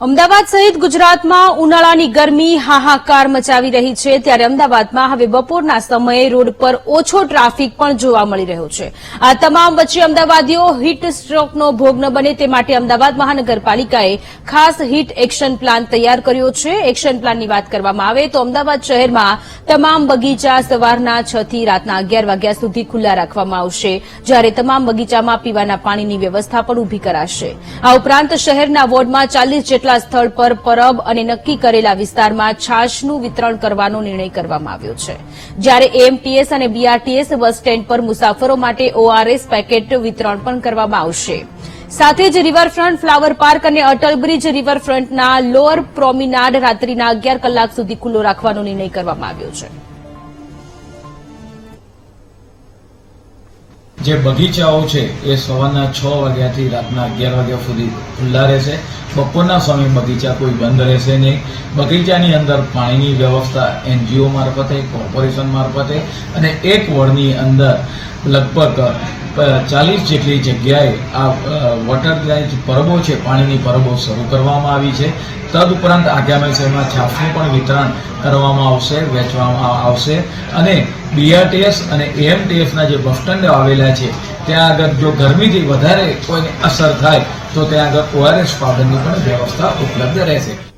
અમદાવાદ સહિત ગુજરાતમાં ઉનાળાની ગરમી હાહાકાર મચાવી રહી છે. ત્યારે અમદાવાદમાં હવે બપોરના સમયે રોડ પર ઓછો ટ્રાફિક પણ જોવા મળી રહ્યો છે. આ તમામ વચ્ચે અમદાવાદીઓ હીટ સ્ટ્રોકનો ભોગ ન બને તે માટે અમદાવાદ મહાનગરપાલિકાએ ખાસ હીટ એક્શન પ્લાન તૈયાર કર્યો છે. એક્શન પ્લાનની વાત કરવામાં આવે તો અમદાવાદ શહેરમાં તમામ બગીચા સવારના છ થી રાતના અગિયાર વાગ્યા સુધી ખુલ્લા રાખવામાં આવશે, જ્યારે તમામ બગીચામાં પીવાના પાણીની વ્યવસ્થા પણ ઊભી કરાશે. આ ઉપરાંત શહેરના વોર્ડમાં ચાલીસ જેટલા સ્થળ પર પરબ અને નક્કી કરેલા વિસ્તારમાં છાશનું વિતરણ કરવાનો નિર્ણય કરવામાં આવ્યો છે. જ્યારે એએમટીએસ અને બીઆરટીએસ બસ સ્ટેન્ડ પર મુસાફરો માટે ઓઆરએસ પેકેટ વિતરણ પણ કરવામાં આવશે. સાથે જ રિવરફ્રન્ટ ફ્લાવર પાર્ક અને અટલ બ્રિજ રિવરફ્રન્ટના લોઅર પ્રોમિનાડ રાત્રિના અગિયાર કલાક સુધી ખુલ્લો રાખવાનો નિર્ણય કરવામાં આવ્યો છે. જે બગીચાઓ છે એ સવારના છ વાગ્યાથી રાતના અગિયાર વાગ્યા સુધી ખુલ્લા રહેશે. બપોરના સમયે બગીચા કોઈ બંધ રહેશે નહીં. બગીચાની અંદર પાણીની વ્યવસ્થા એનજીઓ મારફતે, કોર્પોરેશન મારફતે અને એક વોર્ડની અંદર લગભગ ચાલીસ જેટલી જગ્યાએ આ વોટર જે પરબો છે, પાણીની પરબો શરૂ કરવામાં આવી છે. તદઉપરાંત આગામી સમયમાં છાસનું પણ વિતરણ કરવામાં આવશે, વેચવામાં આવશે અને બીઆરટીએસ અને એએમટીએસના જે બસ સ્ટેન્ડ આવેલા છે. ત્યાં આગળ જો ગરમીથી વધારે કોઈને અસર થાય, તો ત્યાં આગળ ઓઆરએસ પાવડરની પણ વ્યવસ્થા ઉપલબ્ધ રહેશે.